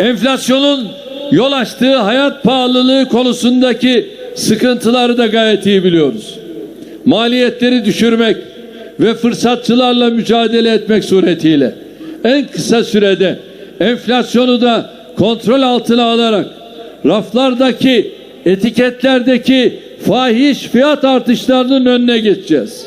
Enflasyonun yol açtığı hayat pahalılığı konusundaki sıkıntıları da gayet iyi biliyoruz. Maliyetleri düşürmek ve fırsatçılarla mücadele etmek suretiyle en kısa sürede enflasyonu da kontrol altına alarak raflardaki etiketlerdeki fahiş fiyat artışlarının önüne geçeceğiz.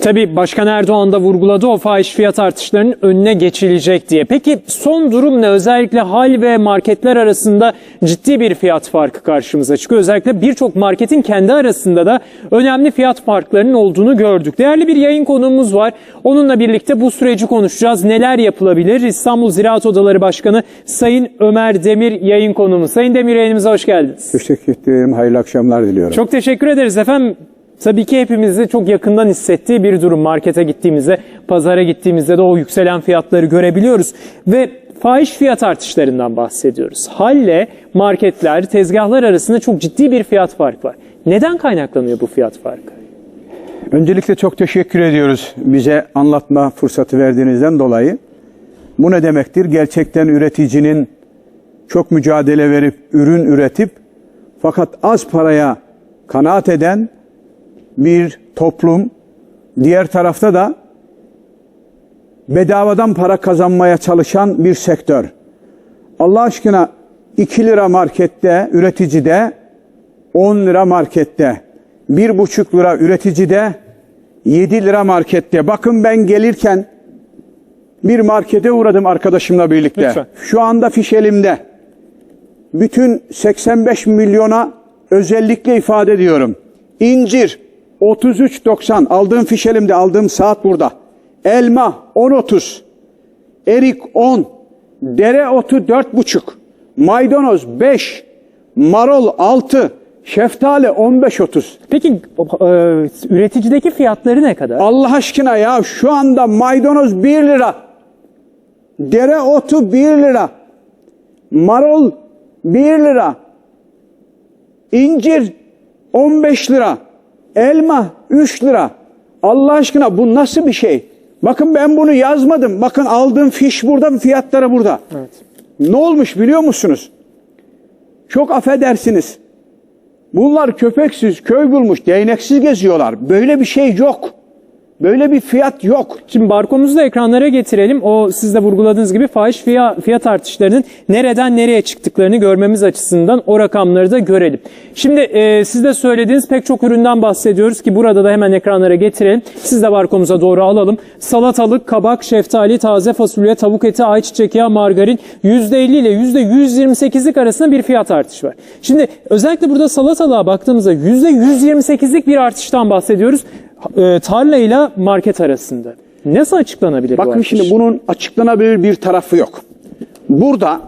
Tabii Başkan Erdoğan da vurguladı o fahiş fiyat artışlarının önüne geçilecek diye. Peki son durum ne? Özellikle hal ve marketler arasında ciddi bir fiyat farkı karşımıza çıkıyor. Özellikle birçok marketin kendi arasında da önemli fiyat farklarının olduğunu gördük. Değerli bir yayın konuğumuz var. Onunla birlikte bu süreci konuşacağız. Neler yapılabilir? İstanbul Ziraat Odaları Başkanı Sayın Ömer Demir yayın konuğumuz. Sayın Demir yayınımıza hoş geldiniz. Teşekkür ederim. Hayırlı akşamlar diliyorum. Çok teşekkür ederiz efendim. Tabii ki hepimizi çok yakından hissettiği bir durum. Markete gittiğimizde, pazara gittiğimizde de o yükselen fiyatları görebiliyoruz. Ve fahiş fiyat artışlarından bahsediyoruz. Halle marketler, tezgahlar arasında çok ciddi bir fiyat farkı var. Neden kaynaklanıyor bu fiyat farkı? Öncelikle çok teşekkür ediyoruz bize anlatma fırsatı verdiğinizden dolayı. Bu ne demektir? Gerçekten üreticinin çok mücadele verip ürün üretip fakat az paraya kanaat eden bir toplum. Diğer tarafta da bedavadan para kazanmaya çalışan bir sektör. Allah aşkına 2 lira markette, üreticide 10 lira markette, 1,5 lira üreticide 7 lira markette. Bakın ben gelirken bir markete uğradım arkadaşımla birlikte. Lütfen. Şu anda fiş elimde. Bütün 85 milyona özellikle ifade ediyorum. İncir 33.90 aldığım fiş elimde aldığım saat burada. Elma 10.30 erik 10 dereotu 4.5 maydanoz 5 marul 6 şeftali 15.30 Peki e, üreticideki fiyatları ne kadar? Allah aşkına ya şu anda maydanoz 1 lira. Dereotu 1 lira. Marul 1 lira. İncir 15 lira. Elma 3 lira. Allah aşkına bu nasıl bir şey? Bakın ben bunu yazmadım. Bakın aldığım fiş burada, fiyatları burada. Evet. Ne olmuş biliyor musunuz? Çok affedersiniz. Bunlar köpeksiz, köy bulmuş, değneksiz geziyorlar. Böyle bir şey yok. Böyle bir fiyat yok. Şimdi barkomuzu da ekranlara getirelim. O siz de vurguladığınız gibi fahiş fiyat, fiyat artışlarının nereden nereye çıktıklarını görmemiz açısından o rakamları da görelim. Şimdi e, siz de söylediğiniz pek çok üründen bahsediyoruz ki burada da hemen ekranlara getirelim. Siz de barkomuza doğru alalım. Salatalık, kabak, şeftali, taze fasulye, tavuk eti, ayçiçek yağı, margarin %50 ile %128'lik arasında bir fiyat artışı var. Şimdi özellikle burada salatalığa baktığımızda %128'lik bir artıştan bahsediyoruz. E, tarla ile market arasında. Nasıl açıklanabilir bu Bakın şimdi bunun açıklanabilir bir tarafı yok. Burada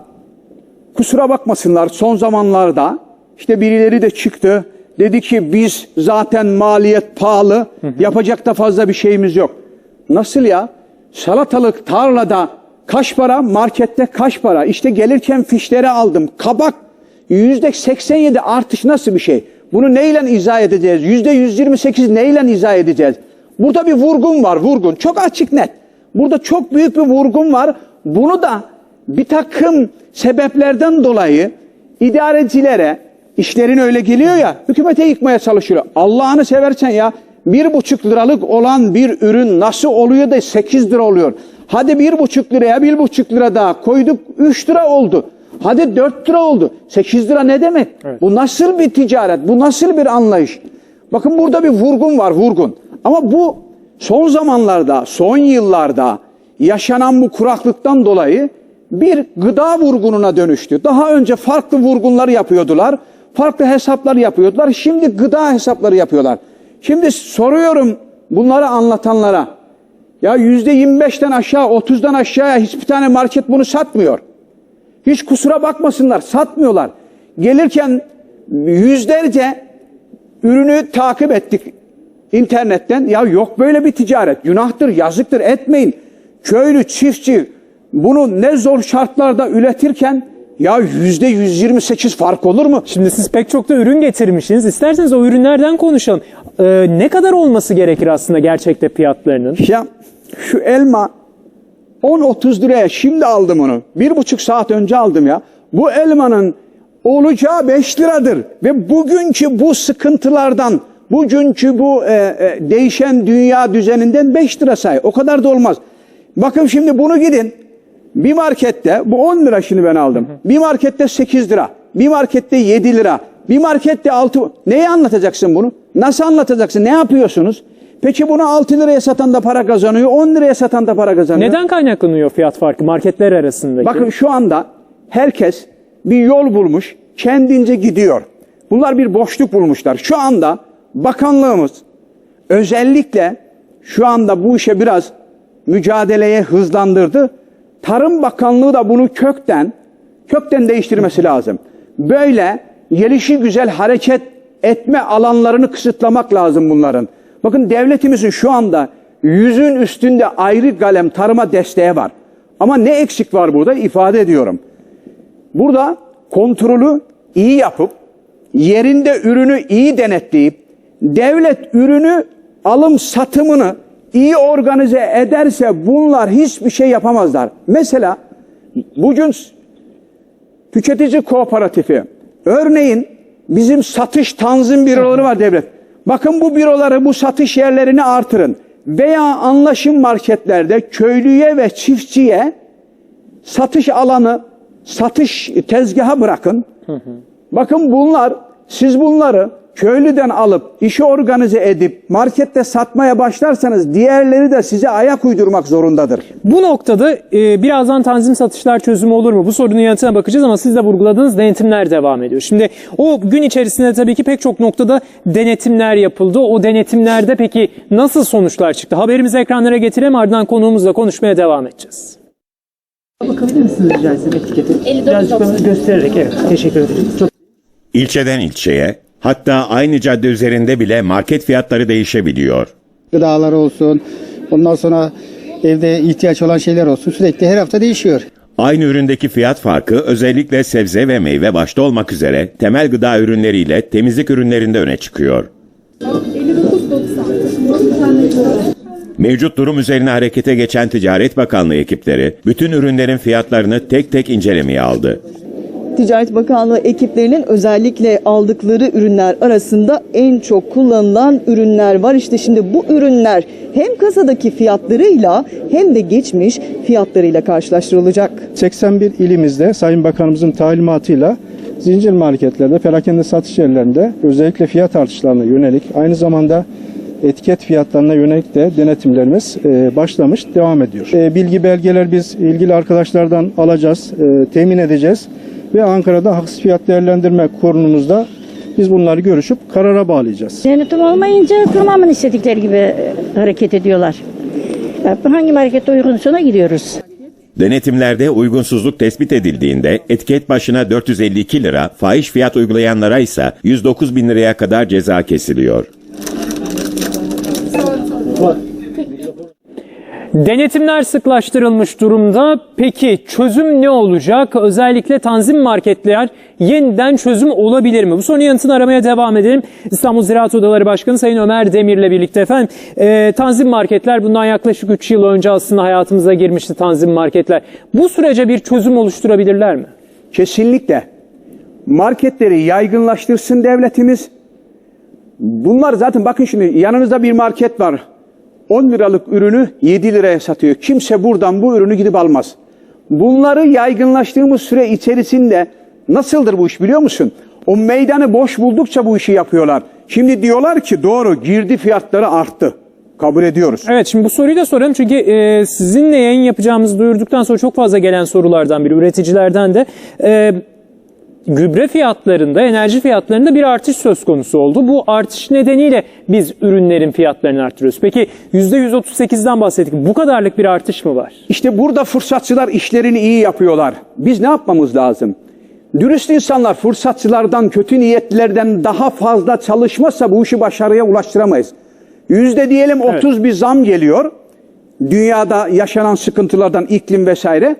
kusura bakmasınlar son zamanlarda işte birileri de çıktı. Dedi ki biz zaten maliyet pahalı yapacak da fazla bir şeyimiz yok. Nasıl ya? Salatalık tarlada kaç para? Markette kaç para? İşte gelirken fişleri aldım. Kabak yüzde 87 artış nasıl bir şey? Bunu neyle izah edeceğiz? Yüzde 128 neyle izah edeceğiz? Burada bir vurgun var, vurgun. Çok açık net. Burada çok büyük bir vurgun var. Bunu da bir takım sebeplerden dolayı idarecilere, işlerin öyle geliyor ya, hükümete yıkmaya çalışıyor. Allah'ını seversen ya, bir buçuk liralık olan bir ürün nasıl oluyor da 8 lira oluyor? Hadi bir buçuk liraya bir buçuk lira daha koyduk, 3 lira oldu. Hadi 4 lira oldu. 8 lira ne demek? Bu nasıl bir ticaret? Bu nasıl bir anlayış? Bakın burada bir vurgun var, vurgun. Ama bu son zamanlarda, son yıllarda yaşanan bu kuraklıktan dolayı bir gıda vurgununa dönüştü. Daha önce farklı vurgunlar yapıyordular. Farklı hesaplar yapıyordular. Şimdi gıda hesapları yapıyorlar. Şimdi soruyorum bunları anlatanlara. Ya yüzde 25'ten aşağı, 30'dan aşağıya hiçbir tane market bunu satmıyor. Hiç kusura bakmasınlar, satmıyorlar. Gelirken yüzlerce ürünü takip ettik internetten. Ya yok böyle bir ticaret. Günahtır, yazıktır etmeyin. Köylü, çiftçi bunu ne zor şartlarda üretirken ya yüzde 128 fark olur mu? Şimdi siz pek çok da ürün getirmişsiniz. İsterseniz o ürünlerden konuşalım. Ee, ne kadar olması gerekir aslında gerçekte fiyatlarının? Ya şu elma 10-30 liraya şimdi aldım onu. Bir buçuk saat önce aldım ya. Bu elmanın olacağı 5 liradır. Ve bugünkü bu sıkıntılardan, bugünkü bu e, e, değişen dünya düzeninden 5 lira say. O kadar da olmaz. Bakın şimdi bunu gidin. Bir markette, bu 10 lira şimdi ben aldım. Bir markette 8 lira. Bir markette 7 lira. Bir markette 6. Neyi anlatacaksın bunu? Nasıl anlatacaksın? Ne yapıyorsunuz? Peki bunu 6 liraya satan da para kazanıyor, 10 liraya satan da para kazanıyor. Neden kaynaklanıyor fiyat farkı marketler arasındaki? Bakın şu anda herkes bir yol bulmuş, kendince gidiyor. Bunlar bir boşluk bulmuşlar. Şu anda bakanlığımız özellikle şu anda bu işe biraz mücadeleye hızlandırdı. Tarım Bakanlığı da bunu kökten kökten değiştirmesi lazım. Böyle gelişi güzel hareket etme alanlarını kısıtlamak lazım bunların. Bakın devletimizin şu anda yüzün üstünde ayrı kalem tarıma desteği var. Ama ne eksik var burada ifade ediyorum. Burada kontrolü iyi yapıp yerinde ürünü iyi denetleyip devlet ürünü alım satımını iyi organize ederse bunlar hiçbir şey yapamazlar. Mesela bugün tüketici kooperatifi örneğin bizim satış tanzim büroları var devlet. Bakın bu büroları bu satış yerlerini artırın veya anlaşım marketlerde köylüye ve çiftçiye satış alanı, satış tezgaha bırakın. Bakın bunlar, siz bunları köylüden alıp işi organize edip markette satmaya başlarsanız diğerleri de size ayak uydurmak zorundadır. Bu noktada e, birazdan tanzim satışlar çözümü olur mu? Bu sorunun yanıtına bakacağız ama siz de vurguladığınız denetimler devam ediyor. Şimdi o gün içerisinde tabii ki pek çok noktada denetimler yapıldı. O denetimlerde peki nasıl sonuçlar çıktı? Haberimizi ekranlara getirelim ardından konuğumuzla konuşmaya devam edeceğiz. Bakabilir misiniz rica etsem etiketi? Birazcık göstererek evet. Teşekkür ederim. Çok İlçeden ilçeye, hatta aynı cadde üzerinde bile market fiyatları değişebiliyor. gıdalar olsun, ondan sonra evde ihtiyaç olan şeyler olsun sürekli her hafta değişiyor. Aynı üründeki fiyat farkı özellikle sebze ve meyve başta olmak üzere temel gıda ürünleriyle temizlik ürünlerinde öne çıkıyor. Mevcut durum üzerine harekete geçen Ticaret Bakanlığı ekipleri bütün ürünlerin fiyatlarını tek tek incelemeye aldı. Ticaret Bakanlığı ekiplerinin özellikle aldıkları ürünler arasında en çok kullanılan ürünler var. İşte şimdi bu ürünler hem kasadaki fiyatlarıyla hem de geçmiş fiyatlarıyla karşılaştırılacak. 81 ilimizde Sayın Bakanımızın talimatıyla zincir marketlerde, perakende satış yerlerinde özellikle fiyat artışlarına yönelik aynı zamanda etiket fiyatlarına yönelik de denetimlerimiz e, başlamış, devam ediyor. E, bilgi belgeler biz ilgili arkadaşlardan alacağız, e, temin edeceğiz ve Ankara'da haksız fiyat değerlendirme kurulumuzda biz bunları görüşüp karara bağlayacağız. Denetim olmayınca tamamen istedikleri gibi e, hareket ediyorlar. Hangi markete uygunsa ona gidiyoruz. Denetimlerde uygunsuzluk tespit edildiğinde etiket başına 452 lira, fahiş fiyat uygulayanlara ise 109 bin liraya kadar ceza kesiliyor. Denetimler sıklaştırılmış durumda. Peki çözüm ne olacak? Özellikle tanzim marketler yeniden çözüm olabilir mi? Bu sorunun yanıtını aramaya devam edelim. İstanbul Ziraat Odaları Başkanı Sayın Ömer Demir'le birlikte efendim. e, tanzim marketler bundan yaklaşık 3 yıl önce aslında hayatımıza girmişti tanzim marketler. Bu sürece bir çözüm oluşturabilirler mi? Kesinlikle marketleri yaygınlaştırsın devletimiz. Bunlar zaten bakın şimdi yanınızda bir market var. 10 liralık ürünü 7 liraya satıyor. Kimse buradan bu ürünü gidip almaz. Bunları yaygınlaştığımız süre içerisinde nasıldır bu iş biliyor musun? O meydanı boş buldukça bu işi yapıyorlar. Şimdi diyorlar ki doğru girdi fiyatları arttı. Kabul ediyoruz. Evet şimdi bu soruyu da soralım çünkü e, sizinle yayın yapacağımızı duyurduktan sonra çok fazla gelen sorulardan biri üreticilerden de e, gübre fiyatlarında, enerji fiyatlarında bir artış söz konusu oldu. Bu artış nedeniyle biz ürünlerin fiyatlarını arttırıyoruz. Peki %138'den bahsettik. Bu kadarlık bir artış mı var? İşte burada fırsatçılar işlerini iyi yapıyorlar. Biz ne yapmamız lazım? Dürüst insanlar fırsatçılardan, kötü niyetlilerden daha fazla çalışmazsa bu işi başarıya ulaştıramayız. Yüzde diyelim 30 bir zam geliyor. Dünyada yaşanan sıkıntılardan iklim vesaire.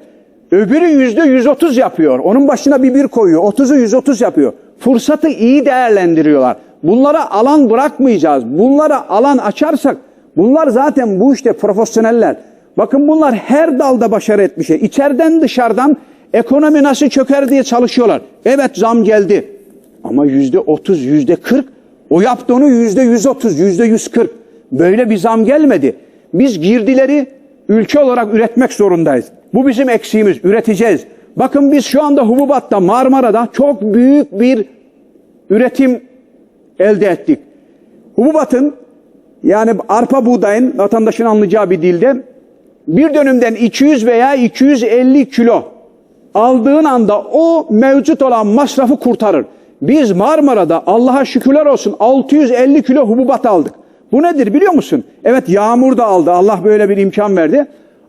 Öbürü yüzde 130 yapıyor. Onun başına bir bir koyuyor. 30'u 130 yapıyor. Fırsatı iyi değerlendiriyorlar. Bunlara alan bırakmayacağız. Bunlara alan açarsak bunlar zaten bu işte profesyoneller. Bakın bunlar her dalda başarı etmiş. İçeriden dışarıdan ekonomi nasıl çöker diye çalışıyorlar. Evet zam geldi. Ama yüzde otuz, yüzde kırk. O yaptı onu yüzde yüz otuz, yüzde yüz kırk. Böyle bir zam gelmedi. Biz girdileri ülke olarak üretmek zorundayız. Bu bizim eksiğimiz. Üreteceğiz. Bakın biz şu anda Hububat'ta, Marmara'da çok büyük bir üretim elde ettik. Hububatın yani arpa buğdayın vatandaşın anlayacağı bir dilde bir dönümden 200 veya 250 kilo aldığın anda o mevcut olan masrafı kurtarır. Biz Marmara'da Allah'a şükürler olsun 650 kilo hububat aldık. Bu nedir biliyor musun? Evet yağmur da aldı. Allah böyle bir imkan verdi.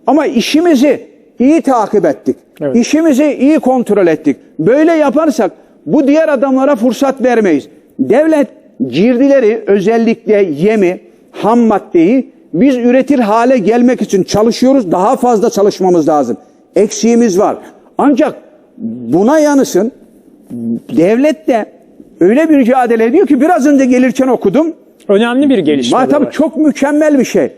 Ama işimizi iyi takip ettik. Evet. İşimizi iyi kontrol ettik. Böyle yaparsak bu diğer adamlara fırsat vermeyiz. Devlet girdileri özellikle yemi, ham maddeyi biz üretir hale gelmek için çalışıyoruz. Daha fazla çalışmamız lazım. Eksiğimiz var. Ancak buna yanısın devlet de öyle bir mücadele ediyor ki biraz önce gelirken okudum. Önemli bir gelişme. Tabii var. çok mükemmel bir şey.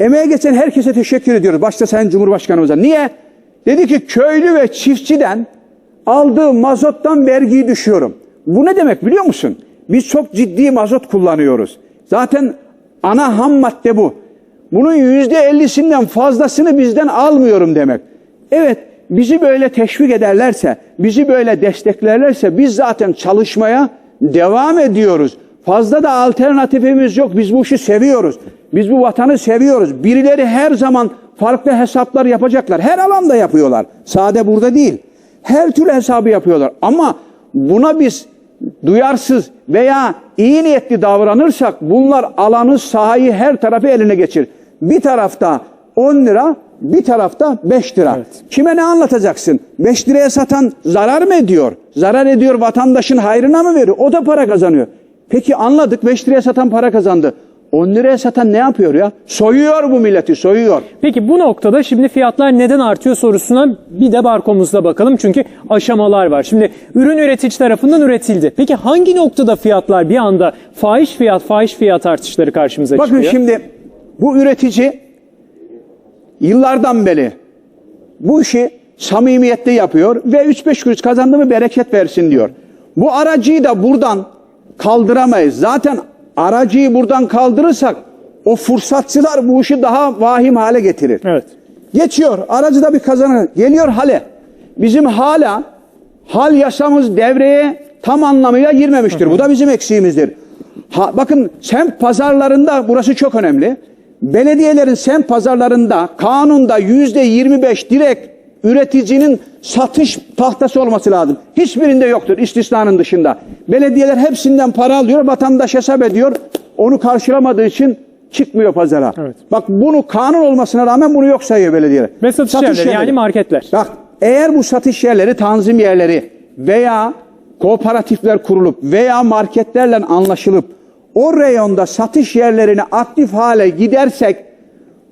Emeğe geçen herkese teşekkür ediyoruz. Başta Sayın Cumhurbaşkanımıza. Niye? Dedi ki köylü ve çiftçiden aldığı mazottan vergiyi düşüyorum. Bu ne demek biliyor musun? Biz çok ciddi mazot kullanıyoruz. Zaten ana ham madde bu. Bunun yüzde ellisinden fazlasını bizden almıyorum demek. Evet bizi böyle teşvik ederlerse, bizi böyle desteklerlerse biz zaten çalışmaya devam ediyoruz. Fazla da alternatifimiz yok. Biz bu işi seviyoruz. Biz bu vatanı seviyoruz. Birileri her zaman farklı hesaplar yapacaklar. Her alanda yapıyorlar. Sade burada değil. Her türlü hesabı yapıyorlar. Ama buna biz duyarsız veya iyi niyetli davranırsak bunlar alanı sahayı her tarafı eline geçirir. Bir tarafta 10 lira bir tarafta 5 lira. Kime ne anlatacaksın? 5 liraya satan zarar mı ediyor? Zarar ediyor vatandaşın hayrına mı veriyor? O da para kazanıyor. Peki anladık 5 liraya satan para kazandı. 10 liraya satan ne yapıyor ya? Soyuyor bu milleti soyuyor. Peki bu noktada şimdi fiyatlar neden artıyor sorusuna bir de barkomuzda bakalım. Çünkü aşamalar var. Şimdi ürün üretici tarafından üretildi. Peki hangi noktada fiyatlar bir anda fahiş fiyat fahiş fiyat artışları karşımıza Bakın çıkıyor? şimdi bu üretici yıllardan beri bu işi samimiyette yapıyor ve 3-5 kuruş kazandı mı bereket versin diyor. Bu aracıyı da buradan kaldıramayız. Zaten aracıyı buradan kaldırırsak o fırsatçılar bu işi daha vahim hale getirir. Evet. Geçiyor. Aracı da bir kazanır. Geliyor hale. Bizim hala hal yasamız devreye tam anlamıyla girmemiştir. Bu da bizim eksiğimizdir. Ha, bakın semt pazarlarında burası çok önemli. Belediyelerin semt pazarlarında kanunda yüzde 25 direkt üreticinin satış tahtası olması lazım. Hiçbirinde yoktur istisnanın dışında. Belediyeler hepsinden para alıyor, vatandaş hesap ediyor. Onu karşılamadığı için çıkmıyor pazara. Evet. Bak bunu kanun olmasına rağmen bunu yok sayıyor belediyeler. Ve satış yerleri, yani marketler. Bak eğer bu satış yerleri, tanzim yerleri veya kooperatifler kurulup veya marketlerle anlaşılıp o reyonda satış yerlerini aktif hale gidersek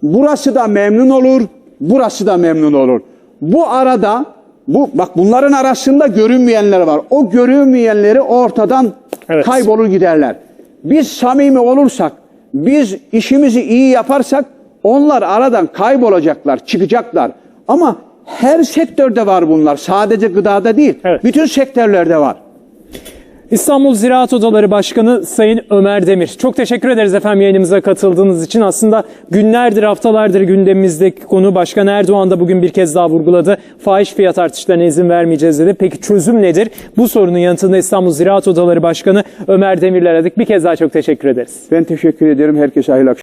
burası da memnun olur, burası da memnun olur. Bu arada bu bak bunların arasında görünmeyenler var. O görünmeyenleri ortadan Evet. kaybolur giderler. Biz samimi olursak, biz işimizi iyi yaparsak onlar aradan kaybolacaklar, çıkacaklar. Ama her sektörde var bunlar. Sadece gıdada değil. Evet. Bütün sektörlerde var. İstanbul Ziraat Odaları Başkanı Sayın Ömer Demir. Çok teşekkür ederiz efendim yayınımıza katıldığınız için. Aslında günlerdir, haftalardır gündemimizdeki konu Başkan Erdoğan da bugün bir kez daha vurguladı. Fahiş fiyat artışlarına izin vermeyeceğiz dedi. Peki çözüm nedir? Bu sorunun yanıtında İstanbul Ziraat Odaları Başkanı Ömer Demir'le aradık. Bir kez daha çok teşekkür ederiz. Ben teşekkür ederim. Herkese hayırlı akşamlar.